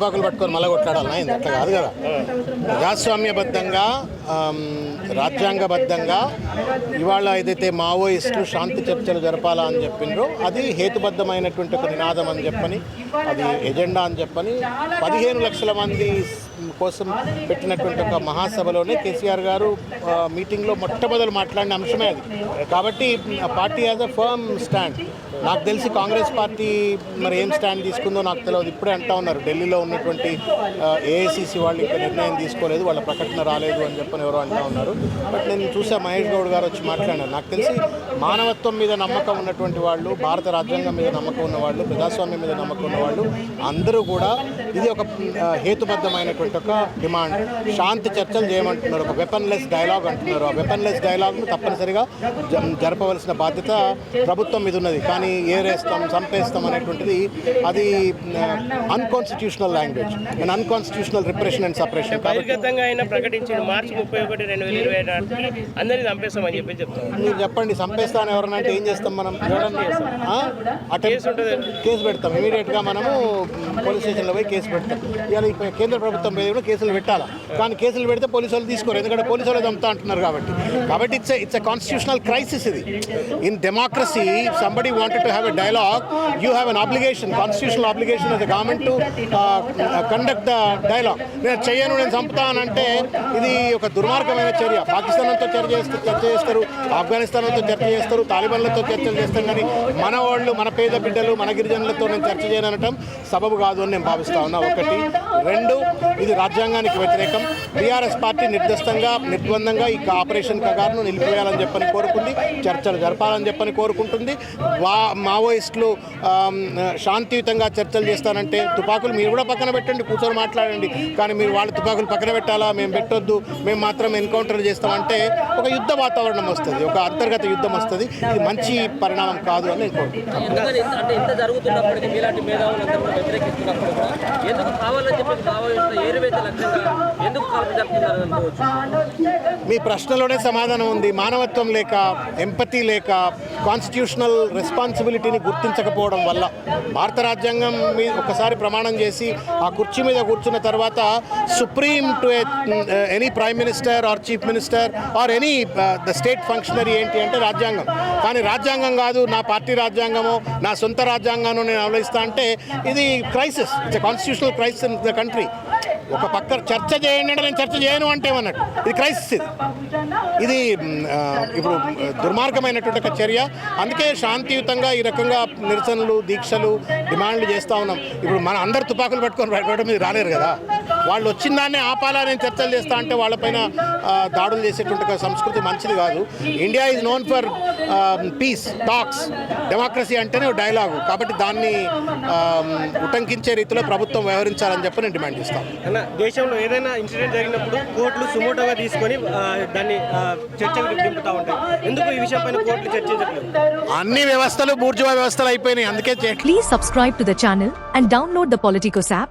తుపాకులు పట్టుకొని మళ్ళీ కొట్లాడాలన్నా ఏంది? అట్లా కాదు కదా. ప్రజాస్వామ్యబద్ధంగా రాజ్యాంగబద్ధంగా ఇవాళ ఏదైతే మావోయిస్టులు శాంతి చర్చలు జరపాలా అని చెప్పిండ్రో అది హేతుబద్ధమైనటువంటి ఒక నినాదం అని చెప్పని అది ఎజెండా అని చెప్పని పదిహేను లక్షల మంది కోసం పెట్టినటువంటి ఒక మహాసభలోనే కేసీఆర్ గారు మీటింగ్లో మొట్టమొదలు మాట్లాడిన అంశమే అది. కాబట్టి party as a firm stand నాకు తెలిసి కాంగ్రెస్ పార్టీ మరి ఏం స్టాండ్ తీసుకుందో నాకు తెలియదు. ఇప్పుడే అంటా ఉన్నారు ఢిల్లీలో ఉన్నటువంటి ఏఐసిసి వాళ్ళు ఇంకా నిర్ణయం తీసుకోలేదు వాళ్ళ ప్రకటన రాలేదు అని చెప్పని ఎవరో అంటా ఉన్నారు. బట్ నేను చూసా మహేష్ గౌడ్ గారు వచ్చి మాట్లాడారు నాకు తెలిసి మానవత్వం మీద నమ్మకం ఉన్నటువంటి వాళ్ళు భారత రాజ్యాంగం మీద నమ్మకం ఉన్నవాళ్ళు ప్రజాస్వామ్యం మీద నమ్మకం ఉన్నవాళ్ళు అందరూ కూడా ఇది ఒక హేతుబద్ధమైనటువంటి ఒక డిమాండ్. శాంతి చర్చలు చేయమంటున్నారు. ఒక వెపన్లెస్ డైలాగ్ అంటున్నారు. ఆ వెపన్లెస్ డైలాగ్ను తప్పనిసరిగా జరపవలసిన బాధ్యత ప్రభుత్వం మీద ఉన్నది. కానీ ఏరేస్తాం చంపేస్తాం అనేటువంటిది అది unconstitutional language and unconstitutional repression and separation కాబట్టి ముప్పై ఒకటి రెండు వేల ఇరవై నాటికి అందరినీ చంపేస్తామని చెప్పి చెప్తారు మీరు చెప్పండి చంపేస్తాను ఎవరన్నా అంటే ఏం చేస్తాం మనం? కేసు ఉంటుంది. కేసు పెడతాం. ఇమీడియట్గా మనము పోలీస్ స్టేషన్లో పోయి కేసు పెడతాం. ఇవాళ కేంద్ర ప్రభుత్వం మీద కూడా కేసులు పెట్టాలా? కానీ కేసులు పెడితే పోలీసు వాళ్ళు తీసుకోరు. ఎందుకంటే పోలీసు వాళ్ళు చంపుతా అంటున్నారు కాబట్టి. కాబట్టి it's it's a constitutional crisis ఇది. In democracy somebody wanted to have a dialogue you have an obligation constitutional obligation of the government to conduct the dialogue నేను చెయ్యను నేను చంపుతానంటే ఇది ఒక దుర్మార్గమైన చర్య. పాకిస్తాన్తో చర్చ చేస్తే చర్చ చేస్తారు ఆఫ్ఘనిస్తాన్తో చర్చ చేస్తారు తాలిబాన్లతో చర్చలు చేస్తారు కానీ మన వాళ్ళు మన పేద బిడ్డలు మన గిరిజనులతో నేను చర్చ చేయనటం సబబు కాదు అని నేను భావిస్తా ఉన్నా. ఒకటి. రెండు. ఇది రాజ్యాంగానికి వ్యతిరేకం. టీఆర్ఎస్ పార్టీ నిర్దిష్టంగా నిర్బంధంగా ఈ ఆపరేషన్ కగారును నిలిపివేయాలని చెప్పని కోరుకుంది చర్చలు జరపాలని చెప్పని కోరుకుంటుంది. వా మావోయిస్టులు శాంతియుతంగా చర్చలు చేస్తానంటే తుపాకులు మీరు కూడా పక్కన పెట్టండి కూర్చొని మాట్లాడండి. కానీ మీరు వాళ్ళు తుపాకులు పక్కన పెట్టాలా? మేము పెట్టొద్దు. మేము మాత్రం ఎన్కౌంటర్ చేస్తామంటే ఒక యుద్ధ వాతావరణం వస్తుంది ఒక అంతర్గత యుద్ధం వస్తుంది. ఇది మంచి పరిణామం కాదు అని మీ ప్రశ్నలోనే సమాధానం ఉంది. మానవత్వం లేక ఎంపతి లేక కాన్స్టిట్యూషనల్ రెస్పాన్సిబిలిటీని గుర్తించకపోవడం వల్ల భారత రాజ్యాంగం మీద ఒకసారి ప్రమాణం చేసి ఆ కుర్చీ మీద కూర్చున్న తర్వాత supreme to any prime minister minister or chief minister or any the state functionary ఏంటి అంటే రాజ్యాంగం. కానీ రాజ్యాంగం కాదు నా పార్టీ రాజ్యాంగము నా సొంత రాజ్యాంగాన్ని నేను అవలయిస్తా అంటే ఇది crisis it's constitutional crisis in the country. ఒక పక్క చర్చ చేయండి అంటే నేను చర్చ చేయను అంటే ఏమన్నట్టు. ఇది క్రైసిస్ ఇది. ఇది ఇప్పుడు దుర్మార్గమైనటువంటి ఒక చర్య. అందుకే శాంతియుతంగా ఈ రకంగా నిరసనలు దీక్షలు డిమాండ్లు చేస్తూ ఉన్నాం. ఇప్పుడు మన అందరు తుపాకులు పట్టుకొని రోడ్డు మీద రాలేరు కదా. వాళ్ళు వచ్చిన దాన్ని ఆపాలా నేను చర్చలు చేస్తా అంటే వాళ్ళపైన దాడులు చేసేటువంటి సంస్కృతి మంచిది కాదు. India is known for peace talks democracy అంటేనే డైలాగు కాబట్టి దాన్ని ఉటంకించే రీతిలో ప్రభుత్వం వ్యవహరించాలని చెప్పి నేను డిమాండ్ చేస్తాను అన్న దేశంలో ఏదైనా ఇన్సిడెంట్ జరిగినప్పుడు కోర్టులు సుమోటోగా తీసుకొని దాన్ని చర్చకు దింపుతా ఉంటాయి. ఎందుకు ఈ విషయం పైన కోర్టులు చర్చించట్లేదు? అన్ని వ్యవస్థలు బూర్జువా వ్యవస్థలు అయిపోయినాయి. అందుకే Please subscribe to the channel and download the Politicos app.